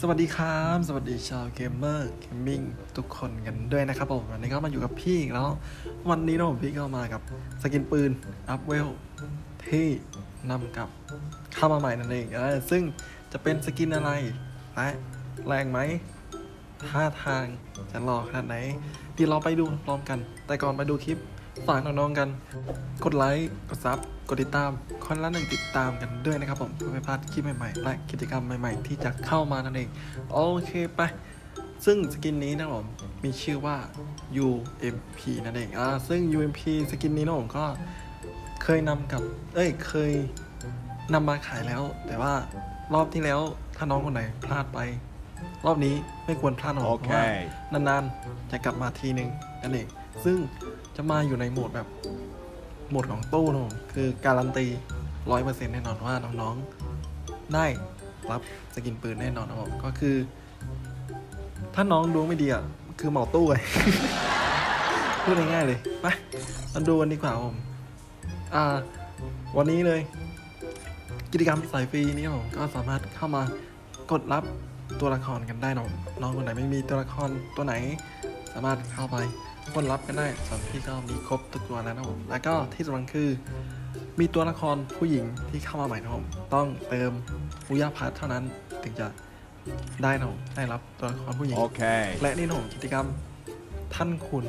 สวัสดีครับ สวัสดีชาวเกมเมอร์เกมมิ่งทุกคนกันด้วยนะครับผมวันนี้ก็มาอยู่กับพี่อีกแล้ววันนี้นะผมพี่ก็มากับสกินปืนอัพเวลที่นำกับเข้ามาใหม่นั่นเองซึ่งจะเป็นสกินอะไรและแรงไหมท่าทางจะหล่อขนาดไหนเดี๋ยวเราไปดูพร้อมกัน แต่ก่อนไปดูคลิป ฝากน้องๆกัน กดไลค์ กดซับ กดติดตาม คนละหนึ่งติดตามกันด้วยนะครับผมเพื่อไม่พลาดคลิปใหม่ๆ และกิจกรรมใหม่ๆ ที่จะเข้ามานั่นเอง โอเคไป ซึ่งสกินนี้นะครับผมมีชื่อว่า UMP นั่นเอง อ่า ซึ่ง UMP สกินนี้นะผมก็เคยนำกับ เอ้ย เคยนำมาขายแล้ว แต่ว่ารอบที่แล้วถ้าน้องคนไหนพลาดไป รอบนี้ไม่ควรพลาดหรอกเพราะว่านานๆจะกลับมาทีหนึ่งนั่นเอง ซึ่ง จะมาอยู่ในโหมดแบบโหมดของตู้นะผมคือการันตีร้อยเปอร์เซ็นต์แน่นอนว่าน้องๆ ได้รับสกินปืนแน่นอนนะผมก็คือ ถ้าน้องดวงไม่ดีอะคือเหมาตู้เลยพูดง่ายๆเลยไปมาดูกันดีกว่าผมอ่า วันนี้เลย กิจกรรมสายฟรีนี้ผมก็สามารถเข้ามากดรับตัวละครกันได้นะผมน้องคนไหนไม่มีตัวละครตัวไหน สามารถเข้าไป กดรับกันได้ส่วนพี่ก็มีครบทุกตัวแล้วนะผมแล้วก็ที่สำคัญคือมีตัวละครผู้หญิงที่เข้ามาใหม่นะผมต้องเติมอุยาพัทเท่านั้นถึงจะได้นะผมได้รับตัวละครผู้หญิง Okay. และนี่นะผมกิจกรรมท่านขุน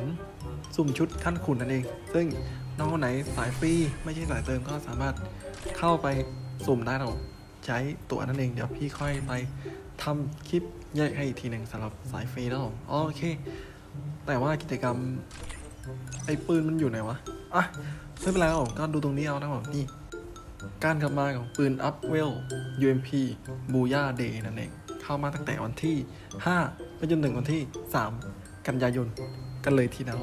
สุ่มชุดท่านขุนนั่นเอง ซึ่งน้องคนไหนสายฟรีไม่ใช่สายเติมก็สามารถเข้าไปสุ่มได้นะผมใช้ตัวนั่นเอง เดี๋ยวพี่ค่อยไปทำคลิปแยกให้อีกทีหนึ่งสำหรับสายฟรีนะผมโอเค แต่ว่ากิจกรรม ไอ้ปืนมันอยู่ไหนวะ อะ ไม่เป็นไรครับผมก็ดูตรงนี้เอานะผมนี่ การกลับมาของปืน Up Well UMP b o o y a Day นั่นเอง เข้ามาตั้งแต่วันที่5ไปจนถึงวันที่ 3 กันยายน กันเลยทีเดียว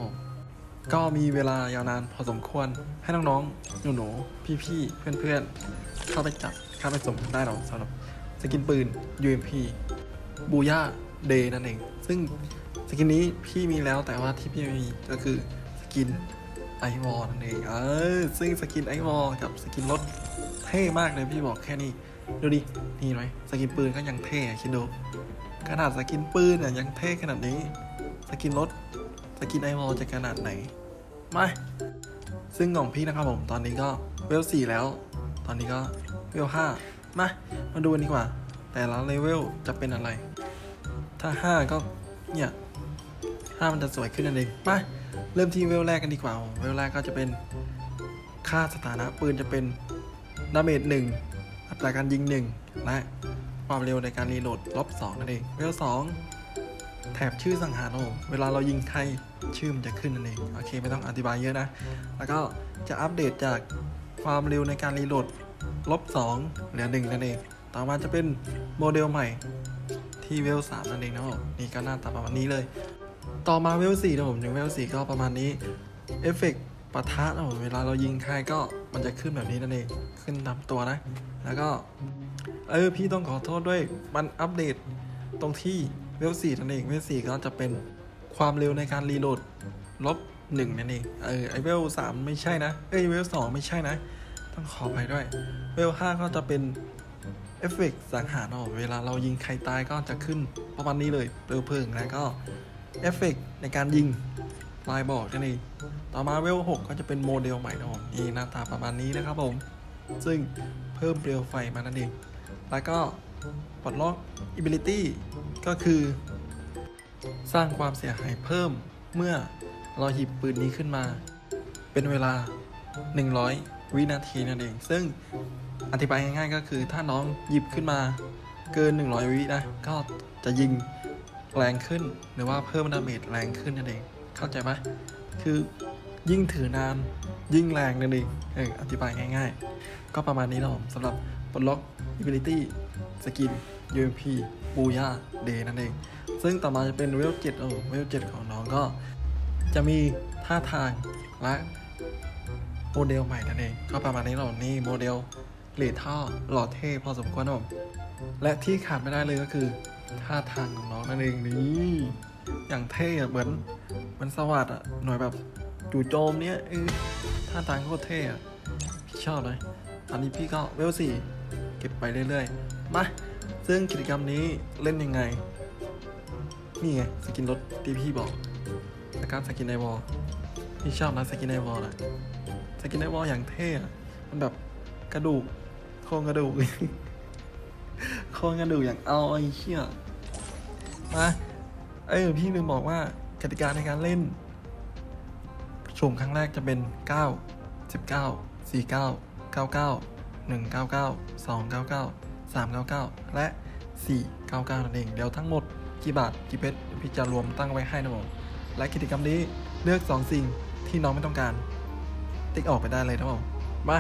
ก็มีเวลายาวนานพอสมควรให้น้องๆ หนูๆ พี่ๆ เพื่อนๆ เข้าไปจับเข้าไปสมได้หรอสำหรับสกินปืน UMP b o o y a Day นั่นเอง ซึ่งสกินนี้พี่มีแล้วแต่ว่าที่พี่ไม่มีก็คือสกินไอวอลนั่นเองเออซึ่งสกินไอวอลกับสกินรถเท่มากเลยพี่บอกแค่นี้ ดูดิ นี่ไหมสกินปืนก็ยังเท่คิดดู ขนาดสกินปืนเนี่ยยังเท่ขนาดนี้ สกินรถสกินไอวอลจะขนาดไหนมาซึ่งของพี่นะครับผมตอนนี้ก็เวลสี่แล้ว ตอนนี้ก็เวลห้ามา มาดูกันดีกว่า แต่ละเลเวลจะเป็นอะไร ถ้าห้าก็เนี่ยห้ามันจะสวยขึ้นนั่นเองมาเริ่มที่เวลแรกกันดีกว่า เวลแรกก็จะเป็นค่าสถานะปืนจะเป็นดาเมจหนึ่งอัตราการยิงหนึ่งและความเร็วในการรีโหลดลบสองนั่นเองเวลสองแถบชื่อสังหารโอเวลาเรายิงใครชื่อมันจะขึ้นนั่นเองโอเคไม่ต้องอธิบายเยอะนะ แล้วก็จะอัปเดตจากความเร็วในการรีโหลดลบสองเหลือหนึ่งนั่นเอง ต่อมาจะเป็นโมเดลใหม่ ที่เวลสามนั่นเองนะครับผมนี่ก็หน้าตาประมาณนี้เลย ต่อมาเวลสี่นะผมอย่างเวลสี่ก็ประมาณนี้เอฟเฟกต์ปะทะนะผมเวลาเรายิงใครก็มันจะขึ้นแบบนี้นั่นเองขึ้นตามตัวนะ แล้วก็เออพี่ต้องขอโทษด้วยมันอัปเดตตรงที่เวลสี่นั่นเองเวลสี่ก็จะเป็นความเร็วในการรีโหลดลบหนึ่งนั่นเอง เออไอเวลสามไม่ใช่นะ เอ้ยเวลสองไม่ใช่นะ ต้องขอไปด้วย เวลห้าก็จะเป็น เอฟเฟกต์สังหารออกเวลาเรายิงใครตายก็จะขึ้นประมาณนี้เลยเปลวเพลิงแล้วก็เอฟเฟกต์ในการยิงลายบอกนั่นเองต่อมาเวล6ก็จะเป็นโมเดลใหม่นะผมนี่หน้าตาประมาณนี้นะครับผม ซึ่งเพิ่มเปลวไฟมานั่นเอง แล้วก็ปลดล็อก ability ก็คือ สร้างความเสียหายเพิ่มเมื่อเราหยิบปืนนี้ขึ้นมา เป็นเวลา 100วินาทีนั่นเอง ซึ่งอธิบายง่ายๆ ก็คือถ้าน้องหยิบขึ้นมาเกิน 100 วินะก็จะยิงแรงขึ้นหรือว่าเพิ่มดาเมจแรงขึ้นนั่นเอง เข้าใจไหมคือยิ่งถือนานยิ่งแรงนั่นเองเอออธิบายง่าย ๆ ก็ประมาณนี้นะผมสำหรับปลดล็อก ability สกิน UMP บูย่าเดย์นั่นเอง ซึ่งต่อมาจะเป็นเวล7โอ้เวล7ของน้องก็ จะมีท่าทางและ โมเดลใหม่นั่นเอง ก็ประมาณนี้เรานี่โมเดลเลดท่อหล่อเท่พอสมควรนะผมและที่ขาดไม่ได้เลยก็คือท่าทางของน้องนั่นเองนี่อย่างเท่อะเหมือนเหมันสวัสดอะหน่วยแบบจู่โจมเนี้ยเออท่าทางโคตรเท่อะพี่ชอบเลยตอนนี้พี่ก็เวลสี่เก็บไปเรื่อยๆ มา ซึ่งกิจกรรมนี้เล่นยังไง นี่ไงสกินรถที่พี่บอกแล้วก็สกินไอวอลพี่ชอบนะสกินไอวอลอะ สกินไอวอลอย่างเท่มันแบบกระดูกโครงกระดูกโครงกระดูกอย่างเอาไอ้เชี่ยมาเอ้พี่ลืมบอกว่ากติกาในการเล่นสุ่มครั้งแรกจะเป็น 9 19 49 99 199 299 399 และ 499 นั่นเอง เดี๋ยวทั้งหมด กี่บาท กี่เพชรเดี๋ยวพี่จะรวมตั้งไว้ให้นะผมและกิจกรรมนี้เลือก 2 สิ่งที่น้องไม่ต้องการ ติ๊กออกไปได้เลยนะผมมา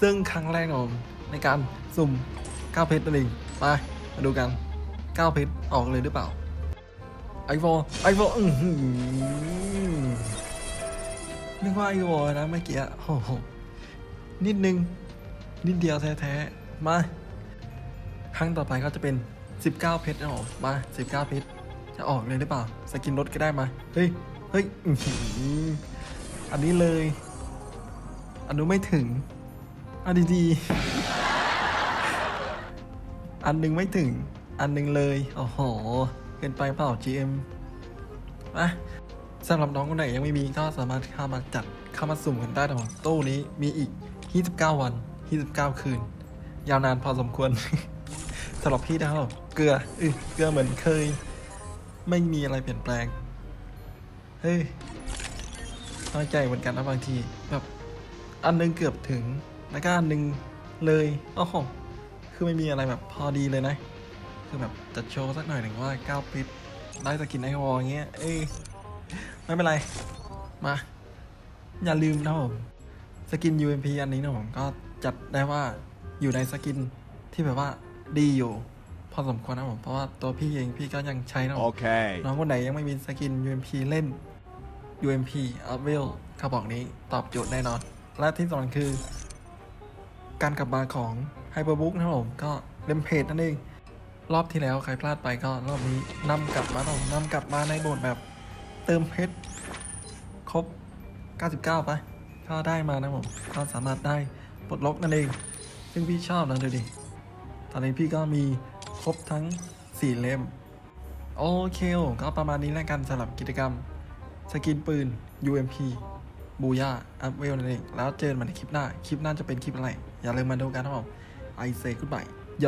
ซึ่งครั้งแรกนะผมในการสุ่ม9เพชรนั่นเองมามาดูกัน9เพชรออกเลยหรือเปล่าไอโฟไอโฟอือหือนึกว่าไอโฟนะเมื่อกี้อะโอ้โหนิดนึง นิดเดียวแท้ๆ มา ครั้งต่อไปก็จะเป็น 19 เพชรนะผมมา 19 เพชรจะออกเลยหรือเปล่า สกินรถก็ได้มา เฮ้ย เฮ้ย อันนี้เลย อันนู้นไม่ถึง อันดีๆ อันหนึงไม่ถึง อันหนึงเลย โอ้โห เกินไปเปล่า GM มาสำหรับน้องคนไหนยังไม่มีก็สามารถเข้ามาจัดเข้ามาสุ่มกันได้นะผมตู้นี้มีอีก 29 วัน 29 คืน ยาวนานพอสมควรสำหรับพี่นะครับเกลือเออเกลือเหมือนเคย ไม่มีอะไรเปลี่ยนแปลง เฮ้ย น้อยใจเหมือนกันนะบางทีแบบอันหนึงเกือบถึง แล้วก็อันหนึงเลยโอ้โหคือไม่มีอะไรแบบพอดีเลยนะ คือแบบจะโชว์สักหน่อยหนึ่งว่าก้าวปิดได้สกินไอวอลอย่างเงี้ย เอ้ยไม่เป็นไร มา อย่าลืมนะผม สกิน UMP อันนี้นะผมก็จัดได้ว่าอยู่ในสกินที่แบบว่าดีอยู่พอสมควรนะผม เพราะว่าตัวพี่เองพี่ก็ยังใช้นะผม Okay. น้องคนไหนยังไม่มีสกิน UMP เล่น UMP u p w e l กระบอกนี้ตอบโจทย์แน่นอน และที่สำคัญคือ การกลับมาของ Hyperbook นะครับผม ก็เล่มเพจนั่นเอง รอบที่แล้วใครพลาดไปก็รอบนี้นำกลับมาต้องนำกลับมาในโหมดแบบเติมเพชรครบ 99 ไป ก็ได้มานะผม ก็สามารถได้ปลดล็อกนั่นเอง ซึ่งพี่ชอบนะดูดิ ตอนนี้พี่ก็มีครบทั้ง 4 เล่ม โอเคก็ประมาณนี้แล้วกันสำหรับกิจกรรม สกินปืน UMP บูย่าอัพเวลนั่นเอง แล้วเจอกันใหม่ในคลิปหน้า คลิปหน้าจะเป็นคลิปอะไร อย่าลืมมาดูกันนะผมไอเซ่กุ๊ดบายโย